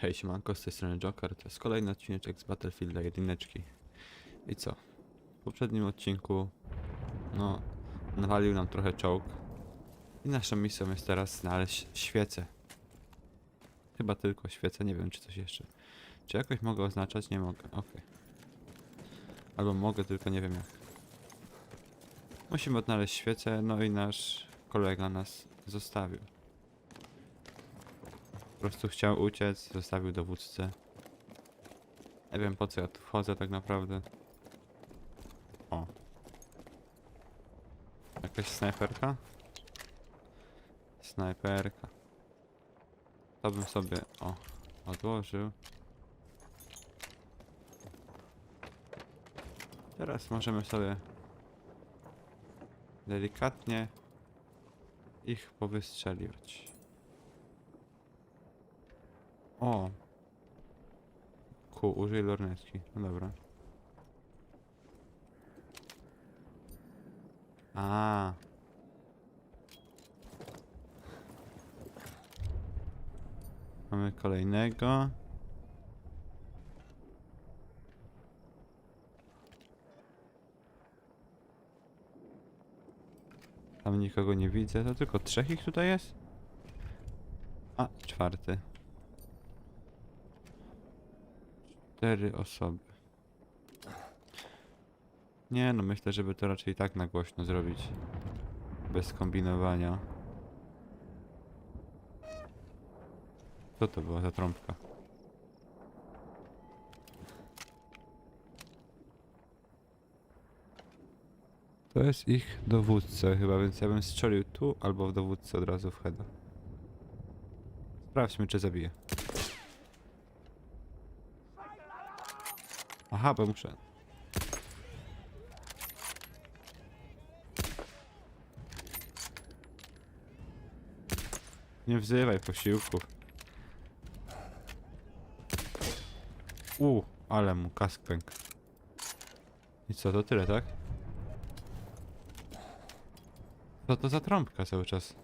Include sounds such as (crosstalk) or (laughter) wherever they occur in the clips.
Hej, siemanko, z tej strony Joker, to jest kolejny odcineczek z Battlefielda jedyneczki. I co? W poprzednim odcinku, no, nawalił nam trochę czołg. I naszą misją jest teraz znaleźć świecę. Chyba tylko świecę, nie wiem czy coś jeszcze. Czy jakoś mogę oznaczać? Nie mogę, okej. Albo mogę, tylko nie wiem jak. Musimy odnaleźć świecę, no i nasz kolega nas zostawił. Po prostu chciał uciec, zostawił dowódcę. Nie wiem po co ja tu wchodzę tak naprawdę. O. Jakaś snajperka? Snajperka. To bym sobie, o, odłożył. Teraz możemy sobie delikatnie ich powystrzeliwać. O! Ku, użyj lornetki. No dobra. A. Mamy kolejnego. Tam nikogo nie widzę, to tylko trzech ich tutaj jest? A, czwarty. Cztery osoby. Nie no, myślę, żeby to raczej tak na głośno zrobić. Bez kombinowania. Co to była za trąbka? To jest ich dowódca chyba, więc ja bym strzelił tu albo w dowódcę od razu w heada. Sprawdźmy, czy zabije. Aha, bo muszę. Nie wzywaj posiłków. U, ale mu kask pękł. I co, to tyle, tak? Co to za trąbka cały czas?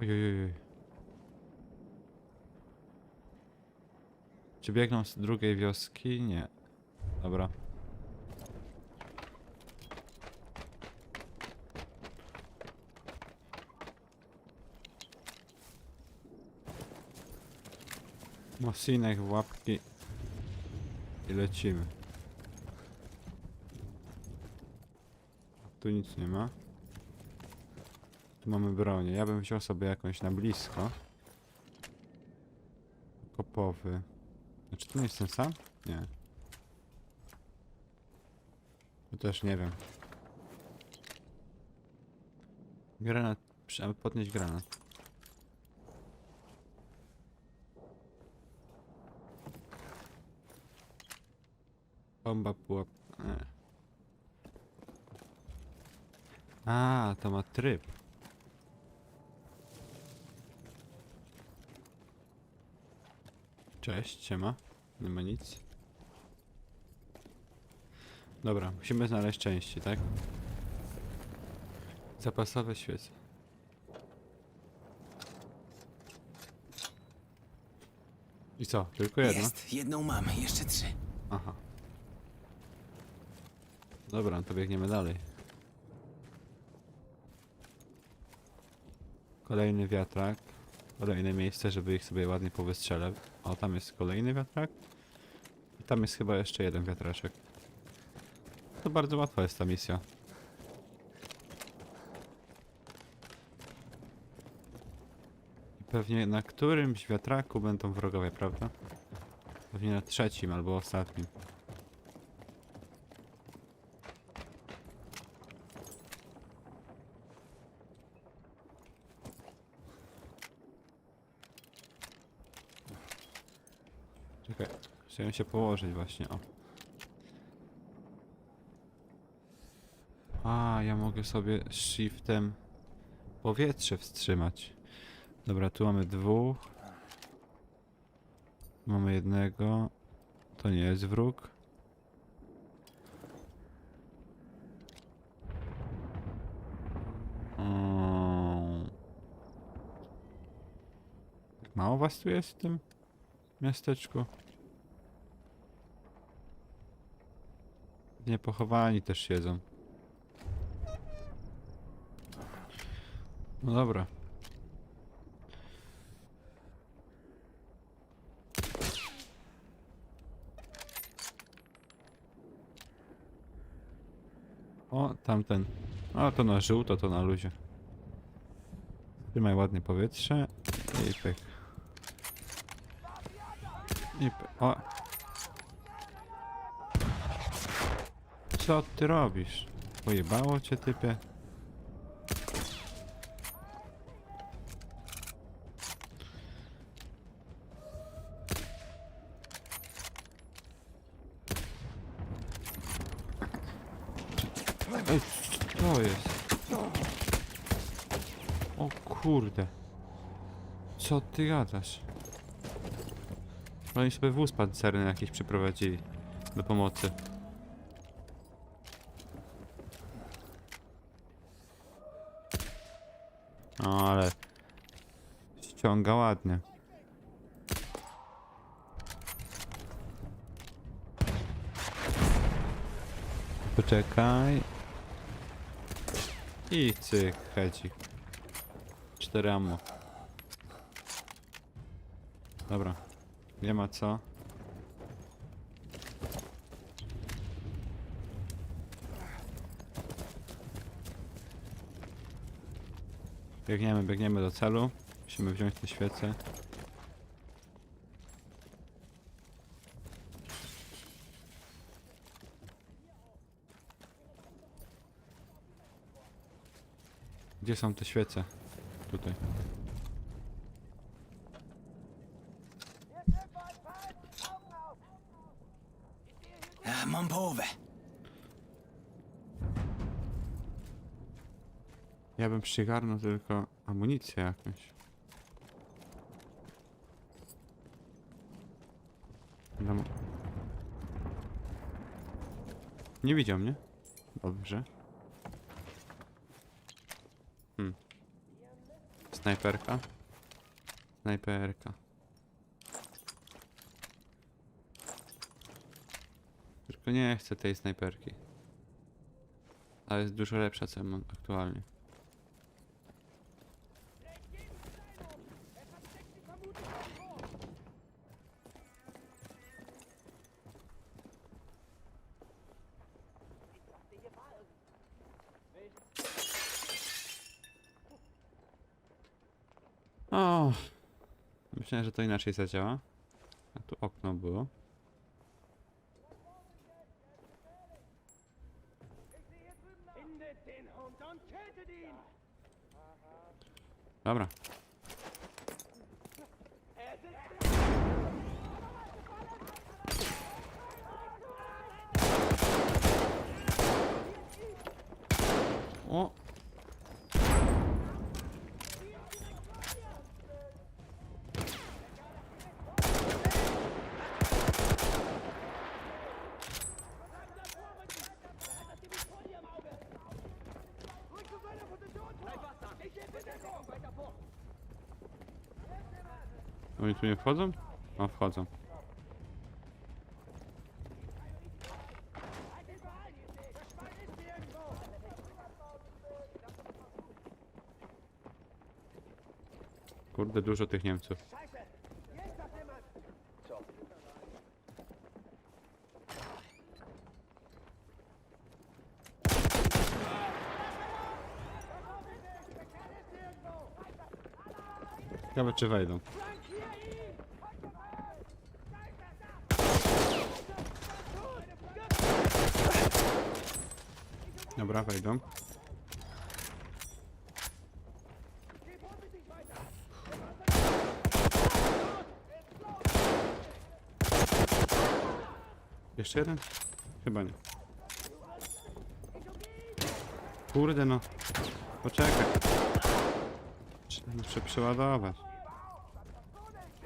Ojojoj. Czy biegną z drugiej wioski? Nie. Dobra. Mosinek w łapki i lecimy. Tu nic nie ma. Tu mamy bronię. Ja bym wziął sobie jakąś na blisko. Kopowy. Znaczy tu nie jestem sam? Nie. Tu też nie wiem. Granat. Trzeba podnieść granat. Bomba pułap. Nie. A, to ma tryb. Cześć, siema. Nie ma nic. Dobra, musimy znaleźć części, tak? Zapasowe świece. I co? Tylko jedno? Jest, jedną mam, jeszcze trzy. Aha. Dobra, no to biegniemy dalej. Kolejny wiatrak. Kolejne miejsce, żeby ich sobie ładnie powystrzelać. O, tam jest kolejny wiatrak. I tam jest chyba jeszcze jeden wiatraczek. To bardzo łatwa jest ta misja. Pewnie na którymś wiatraku będą wrogowie, prawda? Pewnie na trzecim albo ostatnim. Czekaj, chciałem się położyć właśnie, o. Ja mogę sobie shiftem powietrze wstrzymać. Dobra, tu mamy dwóch. Mamy jednego. To nie jest wróg. Mało was tu jest w tym? miasteczku. Niepochowani też siedzą. No dobra. O, tamten. O, to na żółto, to na luzie. Trzymaj ładnie powietrze. I pyk. I pyk. O. Co ty robisz? Pojebało cię typie? Co ty gadasz? Oni sobie wóz pancerny jakiś przyprowadzili do pomocy. No ale ściąga ładnie. Poczekaj. I cyk, hedzik. Cztery ammo. Dobra. Nie ma co. Biegniemy, biegniemy do celu. Musimy wziąć te świece. Gdzie są te świece? Tutaj. Mam połowę. Ja bym przygarnął tylko amunicję jakąś. Dam... Nie widział mnie? Dobrze. Hmm. Snajperka. Snajperka. Tylko nie chcę tej snajperki. Ale jest dużo lepsza, co mam aktualnie. O, myślałem, że to inaczej zadziała. A tu okno było. Dobra. O! Tu nie wchodzą? O, wchodzą. Halt den Ball! Das Schwein ist hier irgendwo! Kurde, dużo tych Niemców. Ciekawe czy wejdą. Dobra, wejdą. Jeszcze jeden? Chyba nie. Kurde no. Poczekaj. Muszę przeładować.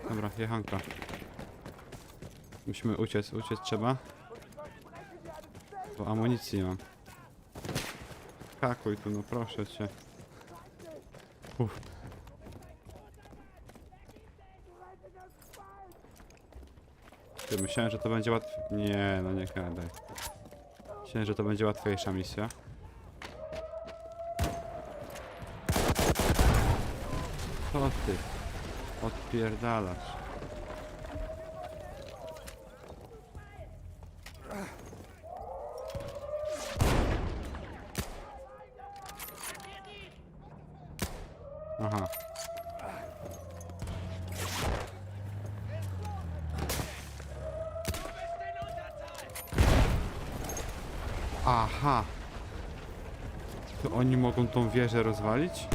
Dobra, jechanka. Musimy uciec, uciec trzeba. Bo amunicji mam. Kakuj tu, no proszę cię. Uff. Ty, myślałem, że to będzie łatw... Nie, no nie gadaj. Myślałem, że to będzie łatwiejsza misja. Co ty? Odpierdalasz. Aha. Aha. To oni mogą tą wieżę rozwalić?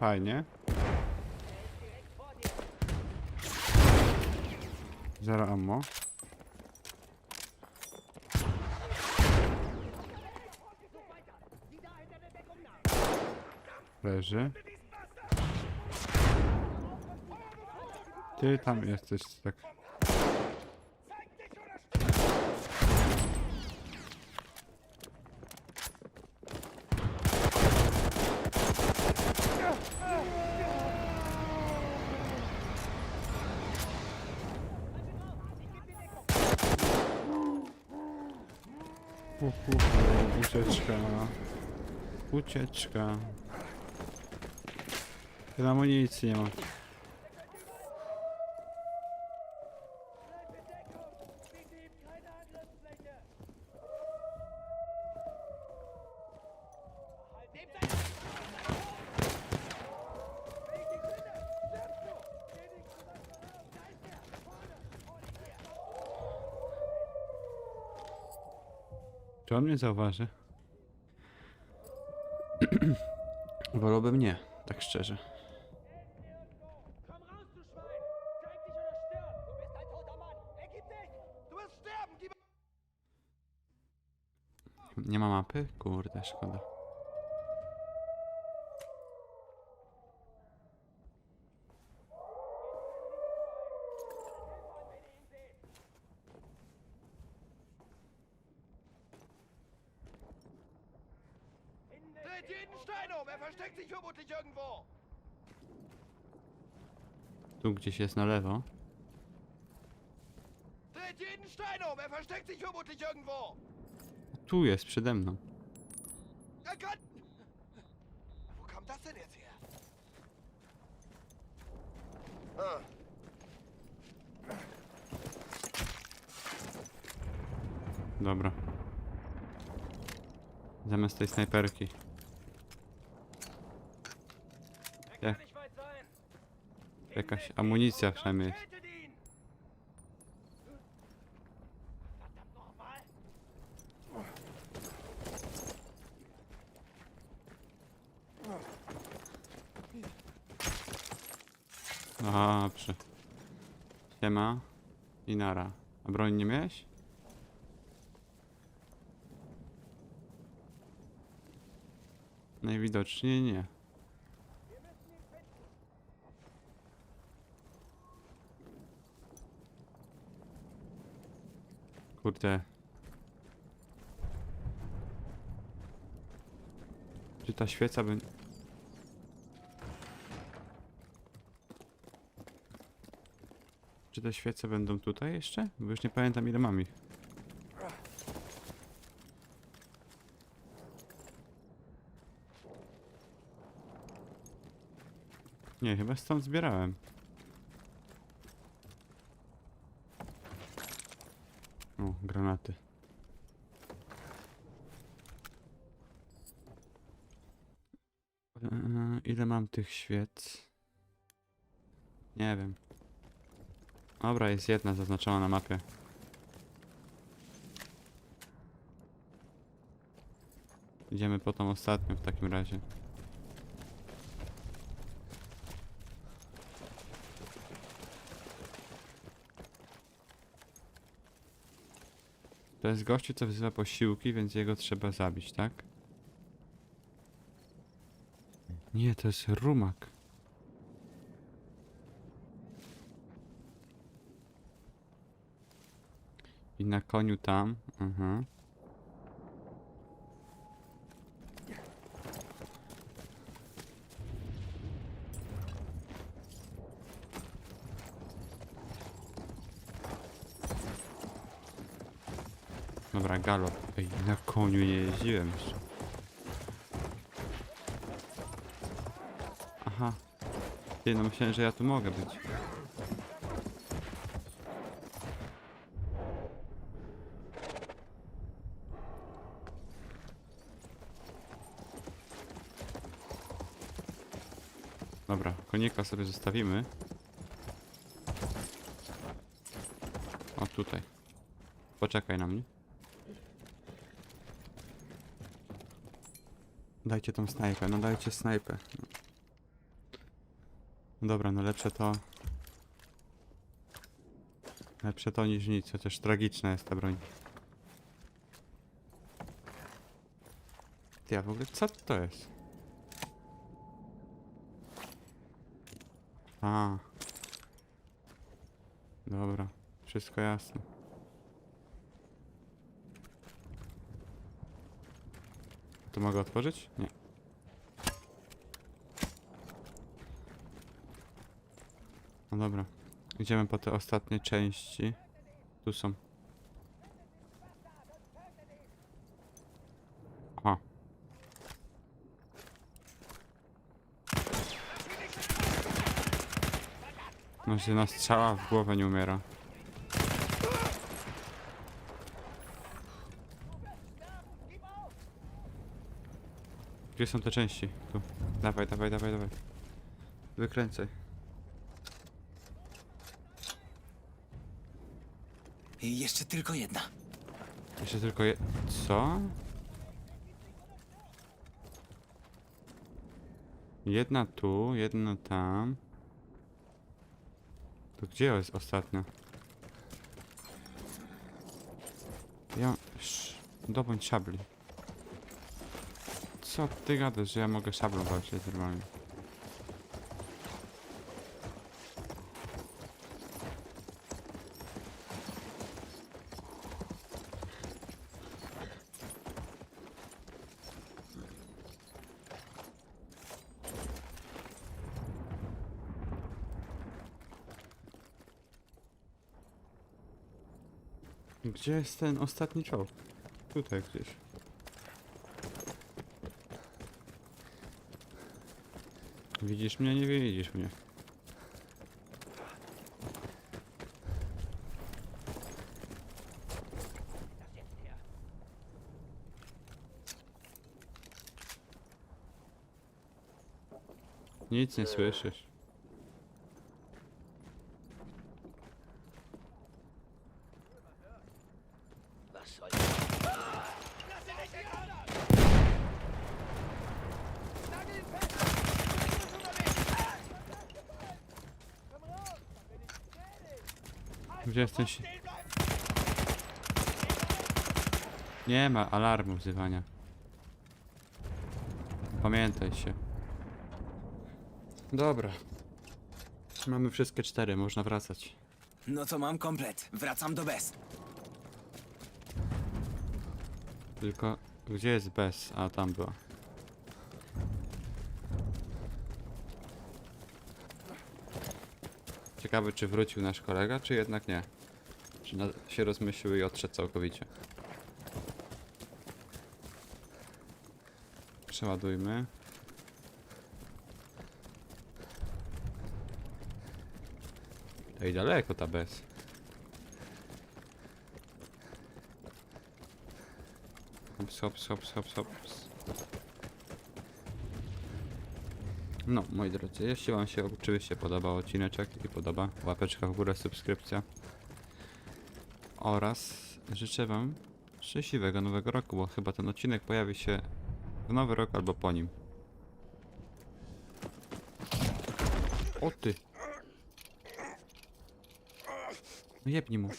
Fajnie. Zero ammo. Leży. Ty tam jesteś, tak. Er! Vorne! Hol ihn her! Czy on mnie zauważy? Du wirst sterben! Gib Nie ma mapy? Kurde, szkoda. Dreht jeden Stein um! Er versteckt sich vermutlich irgendwo! Tu gdzieś jest na lewo. Dreht jeden Stein um! Er versteckt sich vermutlich irgendwo! Tu jest, przede mną. Erkannt! Wo kam das denn jetzt her? Ah. Dobra. Zamiast tej snajperki. Er Ja. kann nicht weit sein! Jakaś amunicja przynajmniej. jest. Nochmal! Dobrze. Siema. I nara. A broń nie miałeś? Najwidoczniej nie. Kurde. Czy ta świeca by... Czy te świece będą tutaj jeszcze? Bo już nie pamiętam ile mam ich. Nie, chyba stąd zbierałem. O, granaty. Eee, ile mam tych świec? Nie wiem. Dobra, jest jedna zaznaczona na mapie. Idziemy po tą ostatnią w takim razie. To jest gościu, co wzywa posiłki, więc jego trzeba zabić, tak? Nie, to jest rumak. I na koniu tam. Aha. Dobra, galop. Ej, na koniu jeździłem jeszcze. Aha. Ty, no myślałem, że ja tu mogę być. Dobra, konika sobie zostawimy. O, tutaj. Poczekaj na mnie. Dajcie tą snajpę, no dajcie snajpę. Dobra, no lepsze to... Lepsze to niż nic, chociaż tragiczna jest ta broń. Ty, a w ogóle co to jest? A. Dobra, wszystko jasne. To mogę otworzyć? Nie. No dobra. Idziemy po te ostatnie części. Tu są. Aha. No się na strzała w głowę nie umiera. Gdzie są te części? Tu. Dawaj, dawaj, dawaj, dawaj. Wykręcaj. I jeszcze tylko jedna. Jeszcze tylko je... Co? Jedna tu, jedna tam. To gdzie jest ostatnia? Ja... Sz... Dobądź szabli. Co ty gadasz, że ja mogę szablą walczyć normalnie? Gdzie jest ten ostatni czołg? Tutaj gdzieś. Widzisz mnie? Nie widzisz mnie. Nic nie słyszysz. Bleiben! Nie ma alarmu wzywania. Pamiętaj się. Dobra. Mamy wszystkie cztery, można wracać. No to mam komplet. Wracam do bez. Tylko gdzie jest bez? A tam była. Ciekawe czy wrócił nasz kolega, czy jednak nie. Czy się rozmyślił i odszedł całkowicie. Przeładujmy. Ej, daleko ta bez. Hops, hops, hops, hops, hops. No, moi drodzy, jeśli wam się oczywiście podobał odcineczek i podoba, łapeczka w górę, subskrypcja. Oraz życzę wam szczęśliwego nowego roku, bo chyba ten odcinek pojawi się w nowy rok albo po nim. O ty! No jebnij mu.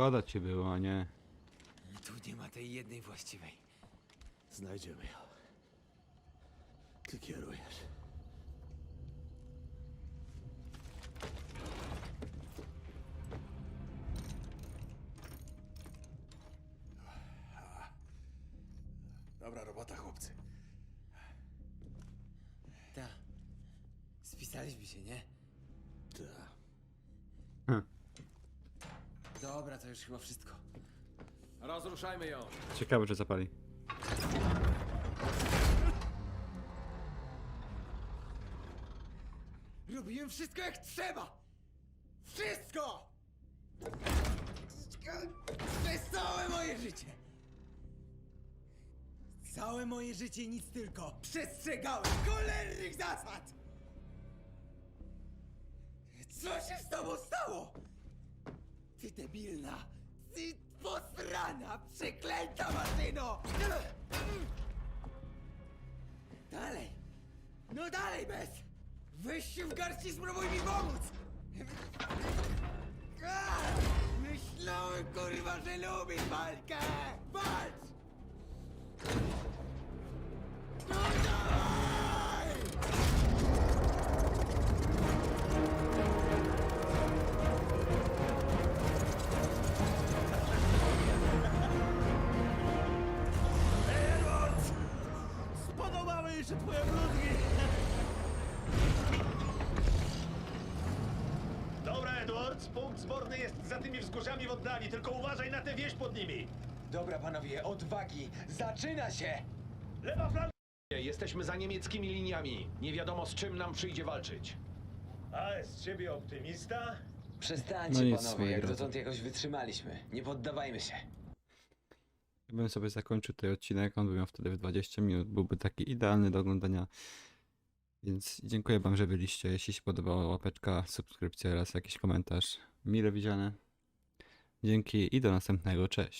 Szkoda ci było, a nie? Tu nie ma tej jednej właściwej. Znajdziemy ją. Ty kierujesz. Dobra robota, chłopcy. Ta. Spisaliśmy się, nie? To już chyba wszystko. Rozruszajmy ją. Ciekawe, że zapali. Robiłem wszystko jak trzeba! Wszystko! Przez całe moje życie! Całe moje życie nic tylko przestrzegałem cholernych zasad! Co się z tobą stało? Ty debilna, ty posrana, przeklęta maszyno! Dalej! No dalej, bez! Weź się w garść i spróbuj mi pomóc! Myślałem, kurwa, że lubisz walkę! Walcz! No dawaj! Się twoje bluzgi! (laughs) Dobra, Edwards, punkt zborny jest za tymi wzgórzami w oddali, tylko uważaj na tę wieś pod nimi. Dobra, panowie, odwagi! Zaczyna się! Lewa flanka! Jesteśmy za niemieckimi liniami. Nie wiadomo z czym nam przyjdzie walczyć. A z ciebie optymista? Przestańcie, No nic, panowie, moi jak drodzy. dotąd jakoś wytrzymaliśmy. Nie poddawajmy się. Ja bym sobie zakończył ten odcinek, on by miał wtedy w 20 minut, byłby taki idealny do oglądania. Więc dziękuję wam, że byliście. Jeśli się podobała łapeczka, subskrypcja oraz jakiś komentarz. Mile widziane. Dzięki i do następnego. Cześć.